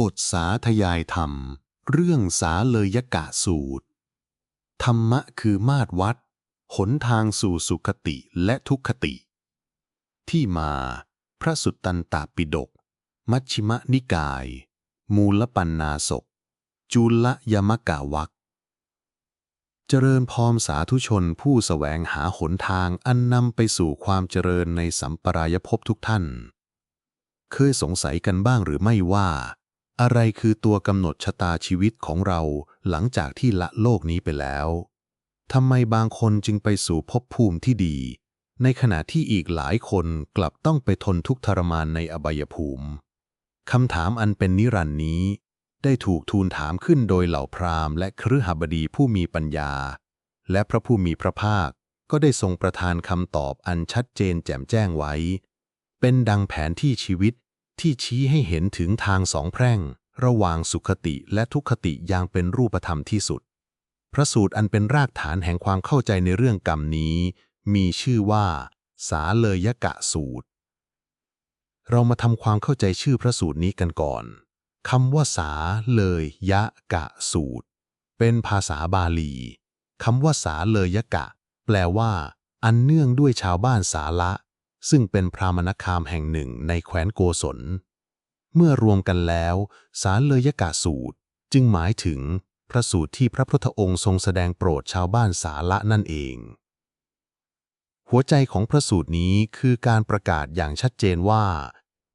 บทสาธยายธรรม เรื่องสาเลยกะสูตร ธรรมะคือมาตรวัด หนทางสู่สุขติและทุกขติ ที่มา พระสุตตันตปิฎกมัชชิมนิกาย มูลปันนาศก จุลยมกาวักเจริญพรสาธุชนผู้สแสวงหาหนทางอันนำไปสู่ความเจริญในสัมปรายภพทุกท่าน เคยสงสัยกันบ้างหรือไม่ว่า อะไรคือตัวกำหนดชะตาชีวิตของเราหลังจากที่ละโลกนี้ไปแล้ว ทำไมบางคนจึงไปสู่ภพภูมิที่ดี ในขณะที่อีกหลายคนกลับต้องไปทนทุกข์ทรมานในอบายภูมิ คำถามอันเป็นนิรันดร์นี้ ได้ถูกทูลถามขึ้นโดยเหล่าพราหมณ์และครือหบดีผู้มีปัญญา และพระผู้มีพระภาคก็ได้ทรงประทานคำตอบอันชัดเจนแจ่มแจ้งไว้ เป็นดังแผนที่ชีวิต ที่ชี้ให้เห็นถึงทางสองแพร่ง ระหว่างสุขติและทุกขติอย่างเป็นรูปธรรมที่สุด พระสูตรอันเป็นรากฐานแห่งความเข้าใจในเรื่องกรรมนี้ มีชื่อว่า สาเลยกะสูตร เรามาทำความเข้าใจชื่อพระสูตรนี้กันก่อนคำว่าสาเลยยะกะสูตร เป็นภาษาบาลีคำว่าสาเลยะกะ แปลว่า อันเนื่องด้วยชาวบ้านสาละ ซึ่งเป็นพรามณคามแห่งหนึ่งในแคว้นโกศล เมื่อรวมกันแล้ว สารเลยยกะสูตรจึงหมายถึงพระสูตรที่พระพุทธองค์ทรงแสดงโปรดชาวบ้านสาละนั่นเอง หัวใจของพระสูตรนี้คือการประกาศอย่างชัดเจนว่า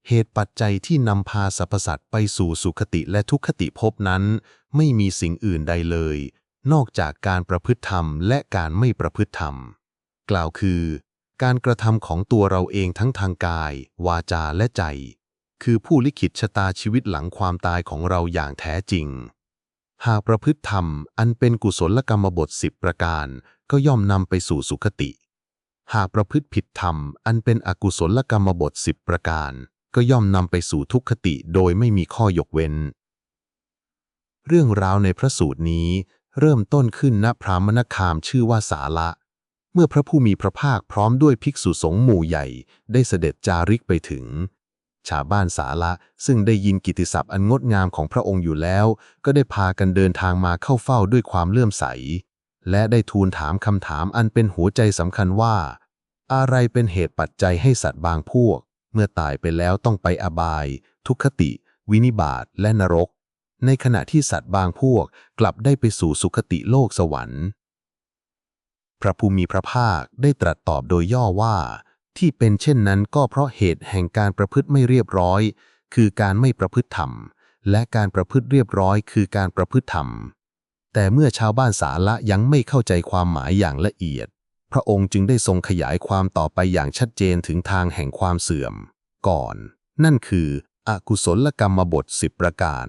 เหตุปัจจัยที่นำพาสรรพสัตว์ไปสู่สุขติและทุกขติภพนั้น ไม่มีสิ่งอื่นใดเลย นอกจากการประพฤติธรรมและการไม่ประพฤติธรรม กล่าวคือ การกระทำของตัวเราเองทั้งทางกาย วาจาและใจ คือผู้ลิขิตชะตาชีวิตหลังความตายของเราอย่างแท้จริง หากประพฤติธรรมอันเป็นกุศลกรรมบทสิบประการ ก็ย่อมนำไปสู่สุขติ หากประพฤติผิดธรรม อันเป็นอกุศลกรรมบทสิบประการ ก็ย่อมนำไปสู่ทุกขติโดยไม่มีข้อยกเว้น เรื่องราวในพระสูตรนี้เริ่มต้นขึ้นณพรามณคามชื่อว่าสาละ เมื่อพระผู้มีพระภาคพร้อมด้วยภิกษุสงฆ์หมู่ใหญ่ ได้เสด็จจาริกไปถึง ชาวบ้านสาละซึ่งได้ยินกิตติศัพท์อันงดงามของพระองค์อยู่แล้ว ก็ได้พากันเดินทางมาเข้าเฝ้าด้วยความเลื่อมใส และได้ทูลถามคำถามอันเป็นหัวใจสำคัญว่า อะไรเป็นเหตุปัจจัยให้สัตว์บางพวก เมื่อตายไปแล้วต้องไปอบาย ทุกขติ วินิบาตและนรก ในขณะที่สัตว์บางพวกกลับได้ไปสู่สุคติโลกสวรรค์ พระภูมิพระภาคได้ตรัสตอบโดยย่อว่า ที่เป็นเช่นนั้นก็เพราะเหตุแห่งการประพฤติไม่เรียบร้อย คือการไม่ประพฤติธรรม และการประพฤติเรียบร้อยคือการประพฤติธรรม แต่เมื่อชาวบ้านสาละยังไม่เข้าใจความหมายอย่างละเอียด พระองค์จึงได้ทรงขยายความต่อไปอย่างชัดเจนถึงทางแห่งความเสื่อม ก่อน นั่นคืออกุศลกรรมบทสิบประการ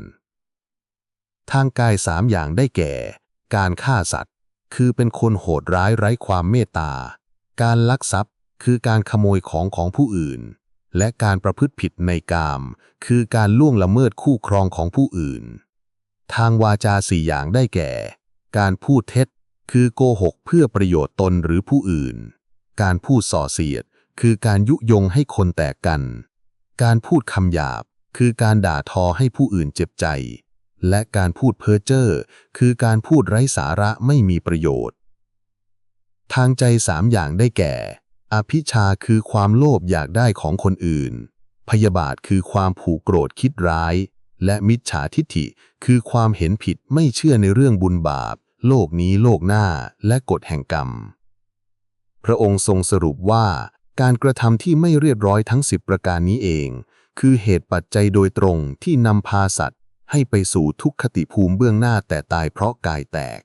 ทางกายสามอย่างได้แก่ การฆ่าสัตว์ คือเป็นคนโหดร้ายไร้ความเมตตา การลักทรัพย์คือการขโมยของของผู้อื่น และการประพฤติผิดในกาม คือการล่วงละเมิดคู่ครองของผู้อื่น ทางวาจาสี่อย่างได้แก่ การพูดเท็จ คือโกหกเพื่อประโยชน์ตนหรือผู้อื่น การพูดส่อเสียด คือการยุยงให้คนแตกกัน การพูดคำหยาบ คือการด่าทอให้ผู้อื่นเจ็บใจ และการพูดเพ้อเจ้อคือการพูดไร้สาระไม่มีประโยชน์ ทางใจสามอย่างได้แก่ อภิชาคือความโลภอยากได้ของคนอื่น พยาบาทคือความผูกโกรธคิดร้าย และมิจฉาทิฐิ คือความเห็นผิดไม่เชื่อในเรื่องบุญบาป โลกนี้โลกหน้าและกฎแห่งกรรม พระองค์ทรงสรุปว่า การกระทำที่ไม่เรียบร้อยทั้งสิบประการนี้เอง คือเหตุปัจจัยโดยตรงที่นำพาสัตว์ ให้ไปสู่ทุกขติภูมิเบื้องหน้าแต่ตายเพราะกายแตก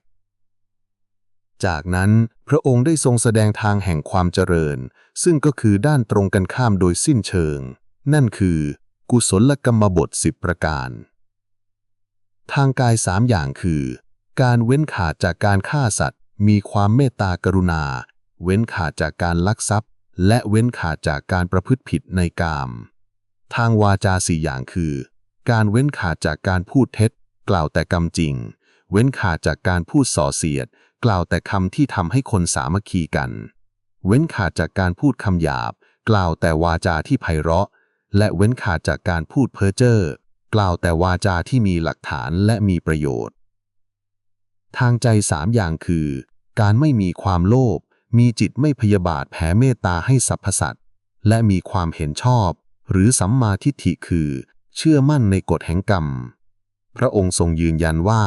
จากนั้นพระองค์ได้ทรงแสดงทางแห่งความเจริญ ซึ่งก็คือด้านตรงกันข้ามโดยสิ้นเชิง นั่นคือ กุศลกรรมบทสิบประการ ทางกายสามอย่างคือ การเว้นขาดจากการฆ่าสัตว์ มีความเมตตากรุณา เว้นขาดจากการลักทรัพย์ และเว้นขาดจากการประพฤติผิดในกาม ทางวาจาสี่อย่างคือ การเว้นขาดจากการพูดเท็จ กล่าวแต่กรรมจริง เว้นขาดจากการพูดส่อเสียด กล่าวแต่คำที่ทำให้คนสามัคคีกัน เว้นขาดจากการพูดคำหยาบ กล่าวแต่วาจาที่ไพเราะ และเว้นขาดจากการพูดเพ้อเจ้อกล่าวแต่วาจาที่มีหลักฐานและมีประโยชน์ ทางใจสามอย่างคือ การไม่มีความโลภมีจิตไม่พยาบาทแผ่เมตตาให้สรรพสัตว์และมีความเห็นชอบ หรือสัมมาทิฏฐิคือ เชื่อมั่นในกฎแห่งกรรม พระองค์ทรงยืนยันว่า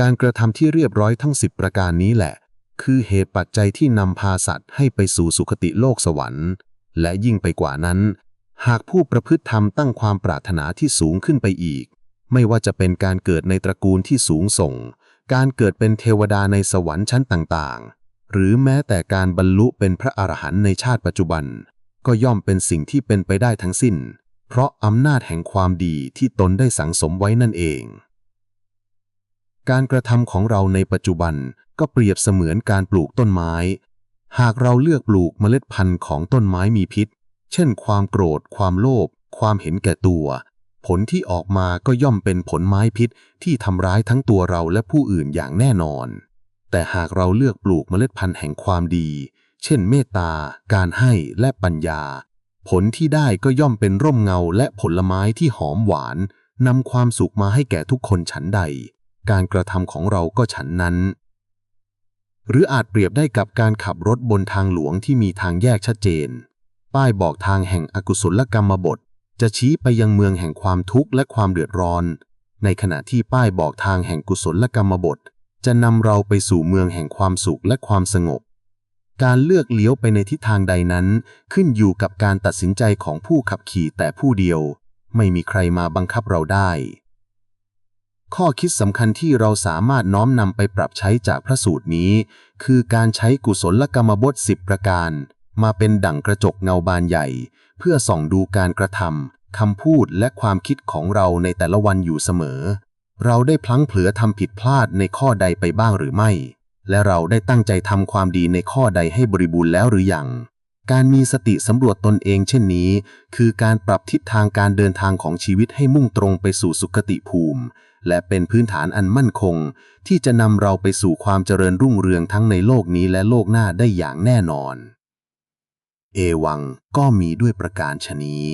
การกระทำที่เรียบร้อยทั้งสิบประการนี้แหละ คือเหตุปัจจัยที่นำพาสัตว์ให้ไปสู่สุคติโลกสวรรค์ และยิ่งไปกว่านั้น หากผู้ประพฤติธรรมตั้งความปรารถนาที่สูงขึ้นไปอีก ไม่ว่าจะเป็นการเกิดในตระกูลที่สูงส่ง การเกิดเป็นเทวดาในสวรรค์ชั้นต่างๆ หรือแม้แต่การบรรลุเป็นพระอรหันต์ในชาติปัจจุบัน ก็ย่อมเป็นสิ่งที่เป็นไปได้ทั้งสิ้น เพราะอำนาจแห่งความดีที่ตนได้สังสมไว้นั่นเอง การกระทำของเราในปัจจุบันก็เปรียบเสมือนการปลูกต้นไม้ หากเราเลือกปลูกเมล็ดพันธุ์ของต้นไม้มีพิษ เช่น ความโกรธ ความโลภ ความเห็นแก่ตัว ผลที่ออกมาก็ย่อมเป็นผลไม้พิษที่ทำร้ายทั้งตัวเราและผู้อื่นอย่างแน่นอน แต่หากเราเลือกปลูกเมล็ดพันธุ์แห่งความดี เช่น เมตตา การให้ และปัญญา ผลที่ได้ก็ย่อมเป็นร่มเงาและผลไม้ที่หอมหวานนำความสุขมาให้แก่ทุกคนฉันใด การกระทำของเราก็ฉันนั้น หรืออาจเปรียบได้กับการขับรถบนทางหลวงที่มีทางแยกชัดเจน ป้ายบอกทางแห่งอกุศลกรรมบท จะชี้ไปยังเมืองแห่งความทุกข์และความเดือดร้อน ในขณะที่ป้ายบอกทางแห่งกุศลกรรมบท จะนำเราไปสู่เมืองแห่งความสุขและความสงบ การเลือกเลี้ยวไปในทิศทางใดนั้น ขึ้นอยู่กับการตัดสินใจของผู้ขับขี่แต่ผู้เดียว ไม่มีใครมาบังคับเราได้ ข้อคิดสำคัญที่เราสามารถน้อมนำไปปรับใช้จากพระสูตรนี้ คือการใช้กุศลกรรมบทสิบประการ มาเป็นดั่งกระจกเงาบานใหญ่ เพื่อส่องดูการกระทำคำพูดและความคิดของเราในแต่ละวันอยู่เสมอ เราได้พลั้งเผลอทำผิดพลาดในข้อใดไปบ้างหรือไม่ และเราได้ตั้งใจทำความดีในข้อใดให้บริบูรณ์แล้วหรือยัง การมีสติสำรวจตนเองเช่นนี้ คือการปรับทิศทางการเดินทางของชีวิตให้มุ่งตรงไปสู่สุคติภูมิ และเป็นพื้นฐานอันมั่นคง ที่จะนำเราไปสู่ความเจริญรุ่งเรืองทั้งในโลกนี้และโลกหน้าได้อย่างแน่นอน เอวังก็มีด้วยประการชนี้